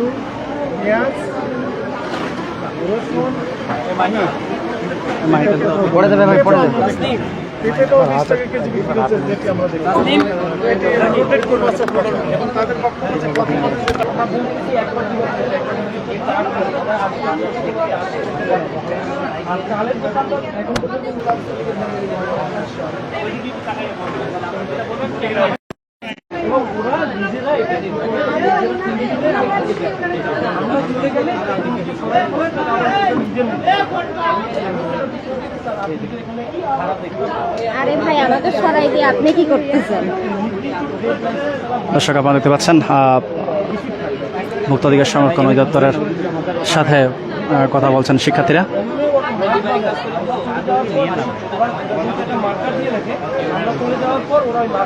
আলু পেঁয়াজ রসুন পড়ে যাবে ভাই পড়ে যাবে। পেঁপেটাও বিশ টাকা কেজি বিক্রি হচ্ছে যেটি আমরা দেখি। রোটেট করে বাচ্চা এবং তাদের পক্ষ থেকে কথা বলতে একবার দিবসে আর চালের দোকানটা এখন পর্যন্ত এবং ওরা নিজেরা এটা করে নিজেরা কিনে দিলে আমাদেরকে দেয়। আমরা দিতে গেলে তাদের কিছু সবাই করে তারা আমাদের নিজের মধ্যে দর্শক আপনারা দেখতে পাচ্ছেন মুক্তাধিকার সংরক্ষণ অধিদপ্তরের সাথে কথা বলছেন শিক্ষার্থীরা। মার্কার দিয়ে রাখে আমরা চলে যাওয়ার পর ওরা করে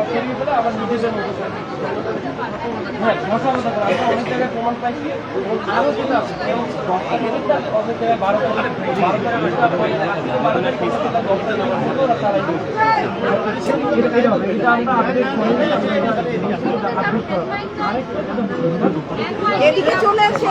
করে করে করা এদিকে চলে আসে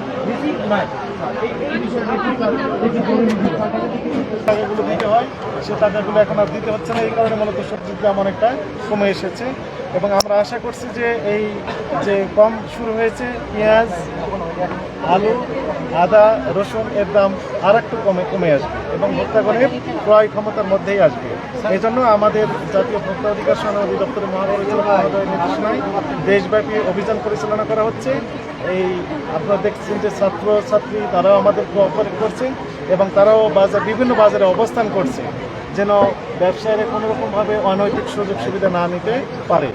টাকাগুলো দিতে হয়, সে এখন আর দিতে না, এই কারণে সবজির দাম অনেকটা কমে এসেছে। এবং আমরা আশা করছি যে এই যে কম শুরু হয়েছে, পেঁয়াজ, আলু, আদা, রসুন, এর দাম আর একটু কমে কমে আসবে এবং ভোক্তাগণের ক্রয় ক্ষমতার মধ্যেই আসবে। এই জন্য আমাদের জাতীয় ভোক্তা অধিকার সংগ্রাম অধিদপ্তরের মহাপরিচালক মহোদয়ের নির্দেশনায় দেশব্যাপী অভিযান পরিচালনা করা হচ্ছে। এই আপনারা দেখছেন যে ছাত্র ছাত্রী তারাও আমাদের কোঅপারেট করছে এবং তারাও বাজার বিভিন্ন বাজারে অবস্থান করছে যেন ব্যবসায়ীরা কোনো রকমভাবে অনৈতিক সুযোগ সুবিধা না নিতে পারে।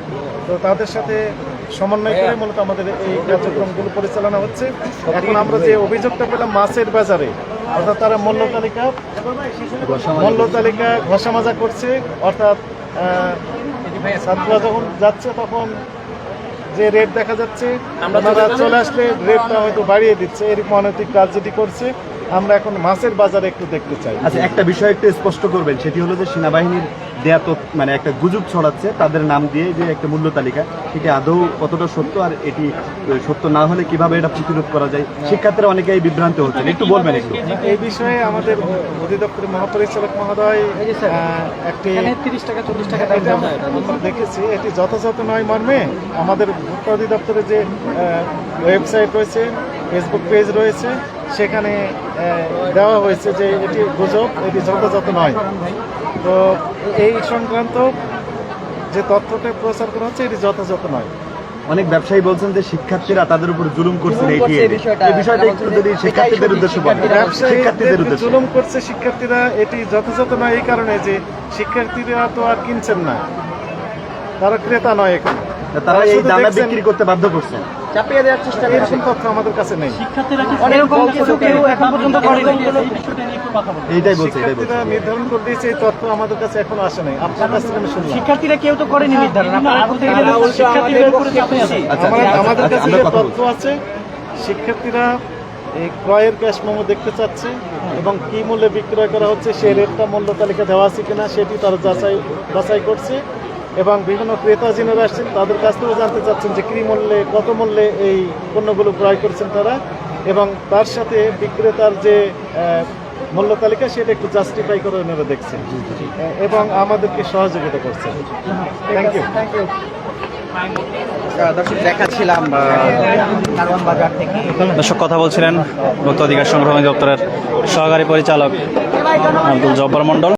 তো তাদের সাথে সমন্বয় করে মূলত আমাদের এই কার্যক্রমগুলো পরিচালনা হচ্ছে। এখন আমরা যে অভিযোগটা পেলাম মাছের বাজারে অর্থাৎ তারা মূল্য তালিকা মূল্য তালিকা ঘষা মাজা করছে অর্থাৎ আহ, ছাত্ররা যখন যাচ্ছে তখন যে রেট দেখা যাচ্ছে আমরা চলে আসলে রেটটা হয়তো বাড়িয়ে দিচ্ছে এরকম অনৈতিক কাজ যেটি করছে। আমরা এখন মাছের বাজারে একটু দেখতে চাই। আচ্ছা একটা বিষয় একটু স্পষ্ট করবেন সেটি হলো যে সেনাবাহিনীর দেয়া তো মানে একটা গুজব ছড়াচ্ছে তাদের নাম দিয়ে যে একটা মূল্য তালিকা সেটি আদৌ কতটা সত্য আর এটি সত্য না হলে কীভাবে এটা প্রতিরোধ করা যায়? শিক্ষার্থীরা অনেকেই বিভ্রান্ত হচ্ছেন একটু বলবেন একটু। এই বিষয়ে আমাদের অধিদপ্তরের মহাপরিচালক মহাদয় একটি তিরিশ টাকা চল্লিশ টাকা আমরা দেখেছি এটি যথাযথ নয় মর্মে আমাদের ভোক্তা অধিদপ্তরের যে ওয়েবসাইট রয়েছে ফেসবুক পেজ রয়েছে সেখানে দেওয়া হয়েছে যে এটি গুজব এটি যথাযথ নয়। তো এই সংক্রান্ত যে তথ্যটা প্রচার করা হচ্ছে এটি যথাযথ নয়। অনেক ব্যবসায়ী বলছেন যে শিক্ষার্থীরা তাদের উপর জুলুম করছেন এই করছে এই বিষয়টা। একটু যদি শিক্ষার্থীদের উদ্দেশ্যে বলেন। শিক্ষার্থীদের উদ্দেশ্যে। জুলুম করছে শিক্ষার্থীরা এটি যথাযথ নয় এই কারণে যে শিক্ষার্থীরা তো আর কিনছেন না। তারা ক্রেতা নয় এখানে। তারা এই দামে বিক্রি করতে বাধ্য করছেন। চাপিয়ে দেওয়ার চেষ্টা এরকম তথ্য আমাদের কাছে নেই। এরকম এখন পর্যন্ত করেনি। এইটাই বলছে শিক্ষার্থীরা নির্ধারণ করে দিয়েছে এই তথ্য আমাদের কাছে এখনও আসে নাই। আপনার কাছ থেকে আমি শুনলাম। শিক্ষার্থীরা কেউ তো করেনি নির্ধারণ। আচ্ছা, আচ্ছা, আমাদের কাছে যে তথ্য আছে শিক্ষার্থীরা এই ক্রয়ের ক্যাশ মেমো দেখতে চাচ্ছে এবং কি মূল্যে বিক্রয় করা হচ্ছে সেই রেটটা মূল্য তালিকা দেওয়া আছে কিনা সেটি তারা যাচাই বাছাই করছে। এবং বিভিন্ন ক্রেতা যিনারা আসছেন তাদের কাছ থেকেও জানতে চাচ্ছেন যে কী মূল্যে কত মূল্যে এই পণ্যগুলো ক্রয় করছেন তারা এবং তার সাথে বিক্রেতার যে মূল্য তালিকা সেটা একটু জাস্টিফাই করে ওনারা দেখছেন। এবং আমাদেরকে সহযোগিতা করছেন। থ্যাংক ইউ থ্যাংক ইউ দর্শক দেখাচ্ছিলাম কারওয়ান বাজার থেকে। দর্শক কথা বলছিলেন ভোক্তা অধিকার সংগ্রহ দপ্তরের সহকারী পরিচালক আব্দুল জব্বার মন্ডল